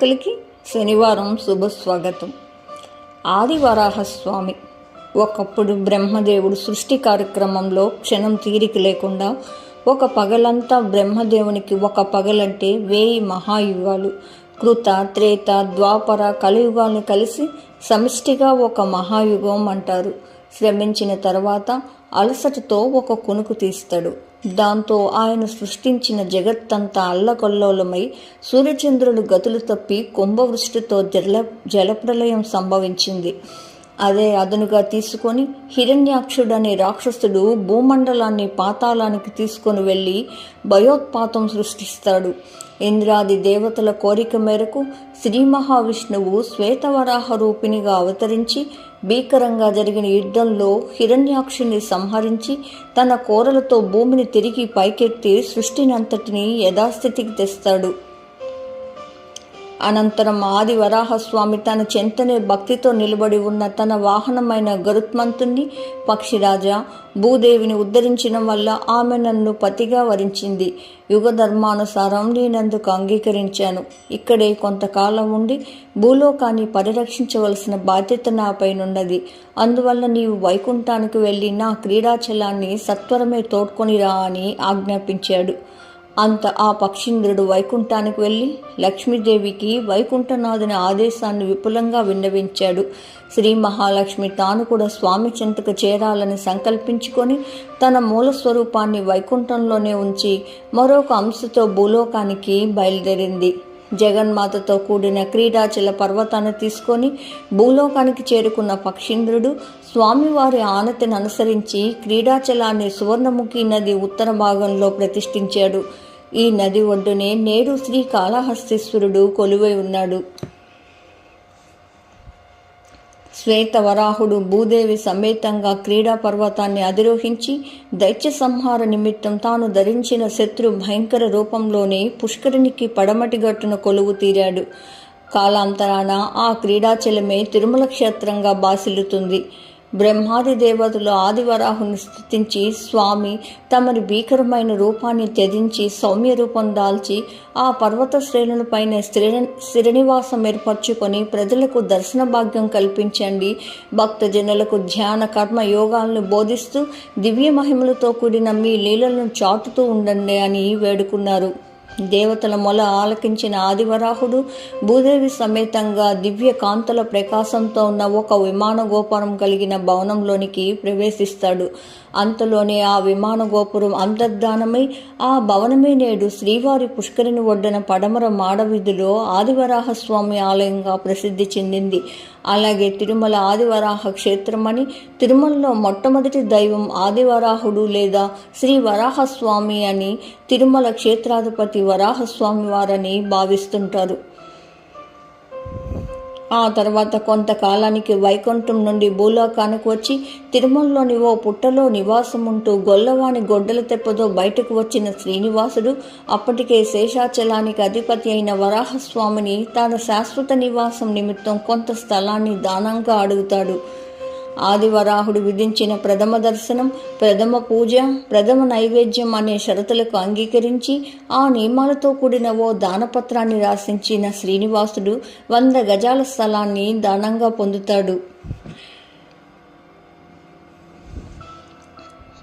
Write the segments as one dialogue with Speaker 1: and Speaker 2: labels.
Speaker 1: ప్రేక్షకులకి శనివారం శుభ స్వాగతం. ఆదివరాహస్వామి ఒకప్పుడు బ్రహ్మదేవుడు సృష్టి కార్యక్రమంలో క్షణం తీరిక లేకుండా ఒక పగలంతా బ్రహ్మదేవునికి ఒక పగలంటే వేయి మహాయుగాలు. కృత త్రేత ద్వాపర కలియుగాలను కలిసి సమిష్టిగా ఒక మహాయుగం అంటారు. శ్రమించిన తర్వాత అలసటతో ఒక కునుకు తీస్తాడు. దాంతో ఆయన సృష్టించిన జగత్తంతా అల్లకొల్లోలమై సూర్యచంద్రులు గతులు తప్పి కుంభవృష్టితో జల జలప్రలయం సంభవించింది. అదే అదనుగా తీసుకొని హిరణ్యాక్షుడనే రాక్షసుడు భూమండలాన్ని పాతాళానికి తీసుకొని వెళ్ళి భయోత్పాతం సృష్టిస్తాడు. ఇంద్రాది దేవతల కోరిక మేరకు శ్రీ మహావిష్ణువు శ్వేతవరాహ రూపిణిగా అవతరించి భీకరంగా జరిగిన యుద్ధంలో హిరణ్యాక్షుని సంహరించి తన కోరలతో భూమిని తిరిగి పైకెత్తి సృష్టినంతటిని యథాస్థితికి తెస్తాడు. అనంతరం ఆది వరాహస్వామి తన చెంతనే భక్తితో నిలబడి ఉన్న తన వాహనమైన గరుత్మంతుణ్ణి పక్షిరాజా భూదేవిని ఉద్ధరించడం వల్ల ఆమె నన్ను పతిగా వరించింది. యుగ ధర్మానుసారం నేనందుకు అంగీకరించాను. ఇక్కడే కొంతకాలం ఉండి భూలోకాన్ని పరిరక్షించవలసిన బాధ్యత నాపైనున్నది. అందువల్ల నీవు వైకుంఠానికి వెళ్ళి నా క్రీడాచలాన్ని సత్వరమే తోడ్కొనిరా అని ఆజ్ఞాపించాడు. అంత ఆ పక్షీంద్రుడు వైకుంఠానికి వెళ్ళి లక్ష్మీదేవికి వైకుంఠనాథుని ఆదేశాన్ని విపులంగా విన్నవించాడు. శ్రీ మహాలక్ష్మి తాను కూడా స్వామి చెంతకు చేరాలని సంకల్పించుకొని తన మూల స్వరూపాన్ని వైకుంఠంలోనే ఉంచి మరొక అంశతో భూలోకానికి బయలుదేరింది. జగన్మాతతో కూడిన క్రీడాచల పర్వతాన్ని తీసుకొని భూలోకానికి చేరుకున్న పక్షీంద్రుడు స్వామివారి ఆనతిని అనుసరించి క్రీడాచలాన్ని సువర్ణముఖి నది ఉత్తర భాగంలో ప్రతిష్ఠించాడు. ఈ నది ఒడ్డునే నేడు శ్రీ కాళహస్తీశ్వరుడు కొలువై ఉన్నాడు. శ్వేతవరాహుడు భూదేవి సమేతంగా క్రీడా పర్వతాన్ని అధిరోహించి దైత్య సంహార నిమిత్తం తాను ధరించిన శత్రు భయంకర రూపంలోనే పుష్కరినికి పడమటి గట్టున కొలువు తీరాడు. కాలాంతరాన ఆ క్రీడాచలమే తిరుమల క్షేత్రంగా బాసిల్లుతుంది. బ్రహ్మాది దేవతలు ఆదివరాహుని స్థుతించి స్వామి తమరి భీకరమైన రూపాన్ని త్యజించి సౌమ్య రూపం దాల్చి ఆ పర్వత శ్రేణులపైన స్థిర స్థిరనివాసం ఏర్పరచుకొని ప్రజలకు దర్శన భాగ్యం కల్పించండి. భక్తజనులకు ధ్యాన కర్మ యోగాలను బోధిస్తూ దివ్య మహిమలతో కూడిన మీ లీలలను చాటుతూ ఉండండి అని వేడుకున్నారు. దేవతల మొల ఆలకించిన ఆదివరాహుడు భూదేవి సమేతంగా దివ్య కాంతుల ప్రకాశంతో ఉన్న ఒక విమాన గోపురం కలిగిన భవనంలోనికి ప్రవేశిస్తాడు. అంతలోనే ఆ విమాన గోపురం అంతర్ధానమై ఆ భవనమే నేడు శ్రీవారి పుష్కరిని ఒడ్డన పడమర మాడవీధిలో ఆదివరాహస్వామి ఆలయంగా ప్రసిద్ధి చెందింది. అలాగే తిరుమల ఆదివరాహ క్షేత్రమని తిరుమలలో మొట్టమొదటి దైవం ఆదివరాహుడు లేదా శ్రీ వరాహస్వామి అని తిరుమల క్షేత్రాధిపతి వరాహస్వామి వారని భావిస్తుంటారు. ఆ తర్వాత కొంతకాలానికి వైకుంఠం నుండి భూలోకానికి వచ్చి తిరుమలలోని ఓ పుట్టలో నివాసం ఉంటూ గొల్లవాణి గొడ్డల తెప్పతో బయటకు వచ్చిన శ్రీనివాసుడు అప్పటికే శేషాచలానికి అధిపతి అయిన వరాహస్వామిని తన శాశ్వత నివాసం నిమిత్తం కొంత స్థలాన్ని దానంగా అడుగుతాడు. ఆదివరాహుడు విధించిన ప్రథమ దర్శనం ప్రథమ పూజ ప్రథమ నైవేద్యం అనే షరతులకు అంగీకరించి ఆ నియమాలతో కూడిన ఓ దానపత్రాన్ని రాసించిన శ్రీనివాసుడు వంద గజాల స్థలాన్ని దానంగా పొందుతాడు.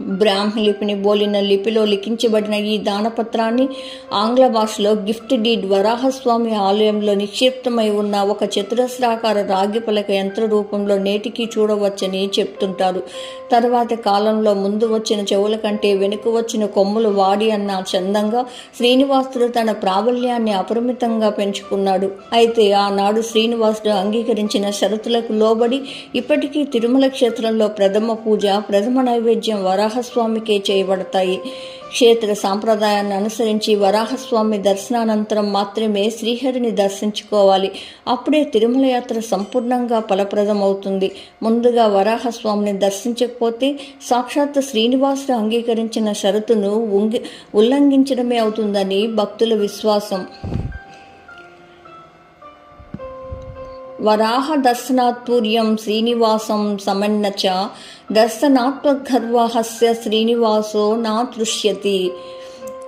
Speaker 1: బ్రాహ్మి లిపిని బోలిన లిపిలో లిఖించబడిన ఈ దానపత్రాన్ని ఆంగ్ల భాషలో గిఫ్ట్ డీడ్ వరాహస్వామి ఆలయంలో నిక్షిప్తమై ఉన్న ఒక చతురస్రాకార రాగి పలక యంత్ర రూపంలో నేటికి చూడవచ్చని చెప్తుంటారు. తర్వాత కాలంలో ముందు వచ్చిన చెవుల కంటే వెనుక వచ్చిన కొమ్ములు వాడి అన్న చందంగా శ్రీనివాసుడు తన ప్రాబల్యాన్ని అపరిమితంగా పెంచుకున్నాడు. అయితే ఆనాడు శ్రీనివాసుడు అంగీకరించిన షరతులకు లోబడి ఇప్పటికీ తిరుమల క్షేత్రంలో ప్రథమ పూజ ప్రథమ నైవేద్యం వరా వరాహస్వామికే చేయబడతాయి. క్షేత్ర సాంప్రదాయాన్ని అనుసరించి వరాహస్వామి దర్శనానంతరం మాత్రమే శ్రీహరిని దర్శించుకోవాలి. అప్పుడే తిరుమల యాత్ర సంపూర్ణంగా ఫలప్రదమవుతుంది. ముందుగా వరాహస్వామిని దర్శించకపోతే సాక్షాత్ శ్రీనివాసుడు అంగీకరించిన షరతును ఉంగి ఉల్లంఘించడమే అవుతుందని భక్తుల విశ్వాసం. వరాహ శ్రీనివాసం శ్రీనివాసం చ దర్శనాత్మగర్వహస్య శ్రీనివాసో నా దృశ్యతి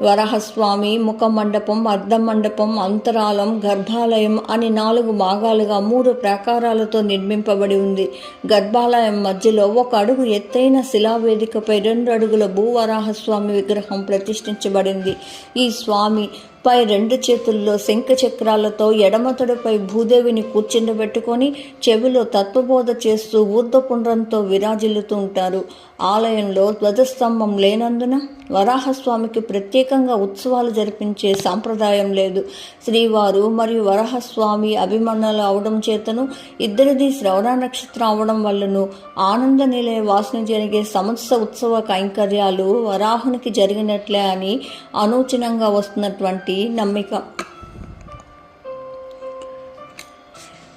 Speaker 1: వరహస్వామి ముఖమండపం అర్ధమండపం అంతరాలం గర్భాలయం అని నాలుగు భాగాలుగా మూడు ప్రాకారాలతో నిర్మింపబడి ఉంది. గర్భాలయం మధ్యలో ఒక అడుగు ఎత్తైన శిలావేదికపై రెండు అడుగుల భూవరాహస్వామి విగ్రహం ప్రతిష్ఠించబడింది. ఈ స్వామి పై రెండు చేతుల్లో శంఖ చక్రాలతో ఎడమతడిపై భూదేవిని కూర్చుండబెట్టుకొని చెవిలో తత్వబోధ చేస్తూ ఊర్ధపుండ్రంతో విరాజిల్లుతూ ఉంటారు. ఆలయంలో ధ్వజస్తంభం లేనందున వరాహస్వామికి ప్రత్యేకంగా ఉత్సవాలు జరిపించే సాంప్రదాయం లేదు. శ్రీవారు మరియు వరాహస్వామి అభిమానులు అవడం చేతను ఇద్దరిది శ్రవణ నక్షత్రం అవడం వల్లను ఆనంద నిలయ వాసన జరిగే సమస్త ఉత్సవ కైంకర్యాలు వరాహునికి జరిగినట్లే అని అనూచనంగా వస్తున్నటువంటి నమ్మిక.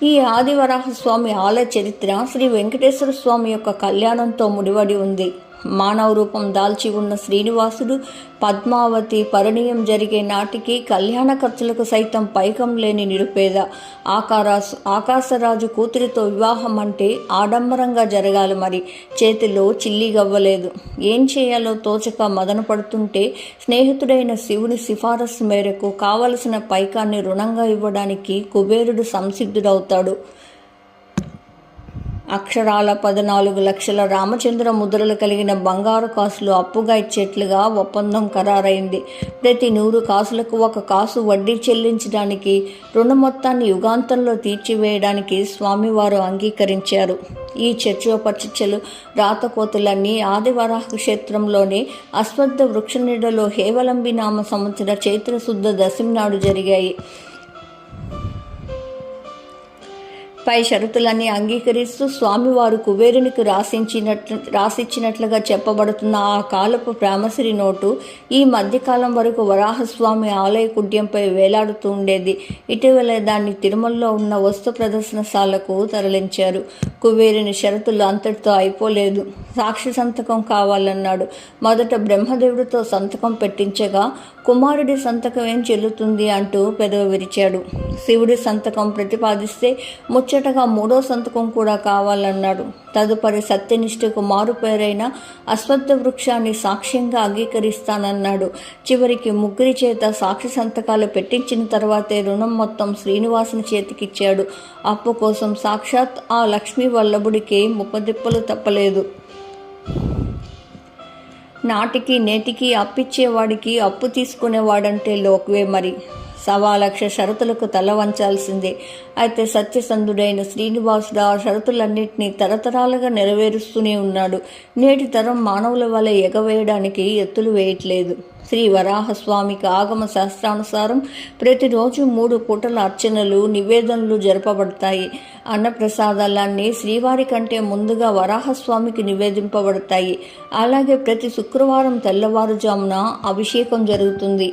Speaker 1: ఈ ఆదివరాహ స్వామి ఆలయ చరిత్ర శ్రీ వెంకటేశ్వర స్వామి యొక్క కళ్యాణంతో ముడివడి ఉంది. మానవ రూపం దాల్చి ఉన్న శ్రీనివాసుడు పద్మావతి పరిణయం జరిగే నాటికి కళ్యాణ ఖర్చులకు సైతం పైకం లేని నిరుపేద. ఆకారాసు ఆకాశరాజు కూతురితో వివాహం అంటే ఆడంబరంగా జరగాలి మరి. చేతిలో చిల్లి గవ్వలేదు. ఏం చేయాలో తోచక మదన పడుతుంటే స్నేహితుడైన శివుని సిఫారసు మేరకు కావలసిన పైకాన్ని రుణంగా ఇవ్వడానికి కుబేరుడు సంసిద్ధుడవుతాడు. అక్షరాల పద్నాలుగు లక్షల రామచంద్ర ముద్రలు కలిగిన బంగారు కాసులు అప్పుగా ఇచ్చేట్లుగా ఒప్పందం ఖరారైంది. ప్రతి నూరు కాసులకు ఒక కాసు వడ్డీ చెల్లించడానికి రుణ మొత్తాన్ని యుగాంతంలో తీర్చివేయడానికి స్వామివారు అంగీకరించారు. ఈ చర్చోపచర్చలు రాతకోతులన్నీ ఆదివరాహ క్షేత్రంలోని అశ్వత్థ వృక్ష నీడలో హేవలంబి నామ సంవత్సర చైత్రశుద్ధ దశమి నాడు జరిగాయి. పై షరతులన్నీ అంగీకరిస్తూ స్వామివారు కుబేరునికి రాసించినట్లు రాసిచ్చినట్లుగా చెప్పబడుతున్న ఆ కాలపు ప్రామసిరి నోటు ఈ మధ్యకాలం వరకు వరాహస్వామి ఆలయ కుడ్యంపై వేలాడుతూ ఉండేది. ఇటీవల దాన్ని తిరుమలలో ఉన్న వస్తు ప్రదర్శనశాలకు తరలించారు. కుబేరుని షరతులు అంతటితో అయిపోలేదు. సాక్షి సంతకం కావాలన్నాడు. మొదట బ్రహ్మదేవుడితో సంతకం పెట్టించగా కుమారుడి సంతకం ఏం చెల్లుతుంది అంటూ పెదవి విరిచాడు. శివుడి సంతకం ప్రతిపాదిస్తే ముచ్చటగా మూడో సంతకం కూడా కావాలన్నాడు. తదుపరి సత్యనిష్ఠకు మారుపేరైన అశ్వత్థ వృక్షాన్ని సాక్ష్యంగా అంగీకరిస్తానన్నాడు. చివరికి ముగ్గురి చేత సాక్షి సంతకాలు పెట్టించిన తర్వాతే రుణం మొత్తం శ్రీనివాసుని చేతికిచ్చాడు. అప్పు కోసం సాక్షాత్ ఆ లక్ష్మీ వల్లభుడికి ముప్పదిప్పలు తప్పలేదు. నాటికి నేటికి అప్పిచ్చేవాడికి అప్పు తీసుకునేవాడంటే లోకువే మరి. సవా లక్ష షరతులకు తల వంచాల్సిందే అయితే సత్యసంధుడైన శ్రీనివాసుడు ఆ షరతులన్నింటినీ తరతరాలుగా నెరవేరుస్తూనే ఉన్నాడు. నేటి తరం మానవుల వలె ఎగవేయడానికి ఎత్తులు వేయట్లేదు. శ్రీ వరాహస్వామికి ఆగమ శాస్త్రానుసారం ప్రతిరోజు మూడు పూటల అర్చనలు నివేదనలు జరపబడతాయి. అన్నప్రసాదాలన్నీ శ్రీవారి కంటే ముందుగా వరాహస్వామికి నివేదింపబడతాయి. అలాగే ప్రతి శుక్రవారం తెల్లవారుజామున అభిషేకం జరుగుతుంది.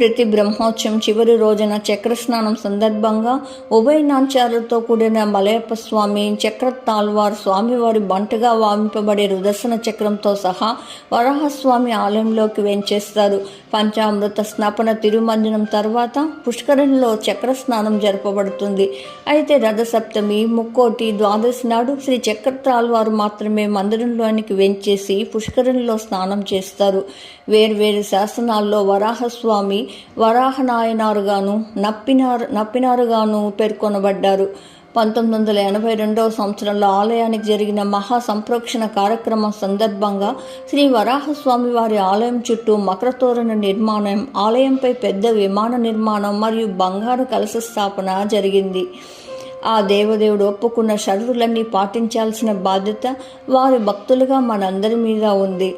Speaker 1: ప్రతి బ్రహ్మోత్సవం చివరి రోజున చక్ర స్నానం సందర్భంగా ఉభయనాచారులతో కూడిన మలయప్ప స్వామి చక్రతాల్వార్ స్వామివారి బంటగా వామింపబడే రుదర్శన చక్రంతో సహా వరాహస్వామి ఆలయంలోకి వెంచేస్తారు. పంచామృత స్నాపన తిరుమంజనం తర్వాత పుష్కరంలో చక్ర స్నానం జరపబడుతుంది. అయితే రథసప్తమి ముక్కోటి ద్వాదశి నాడు శ్రీ చక్రతాల్వారు మాత్రమే మందిరంలోనికి వెంచేసి పుష్కరంలో స్నానం చేస్తారు. వేర్వేరు శాసనాల్లో వరాహస్వామి వరాహనాయనారుగాను నప్పినారు నప్పినారుగాను పేర్కొనబడ్డారు. పంతొమ్మిది వందల ఎనభై రెండవ సంవత్సరంలో ఆలయానికి జరిగిన మహా సంప్రోక్షణ కార్యక్రమం సందర్భంగా శ్రీ వరాహస్వామి వారి ఆలయం చుట్టూ మకరతోరణ నిర్మాణం ఆలయంపై పెద్ద విమాన నిర్మాణం మరియు బంగారు కలశ స్థాపన జరిగింది. ఆ దేవదేవుడు ఒప్పుకున్న షరతులన్నీ పాటించాల్సిన బాధ్యత వారి భక్తులుగా మనందరి మీద ఉంది.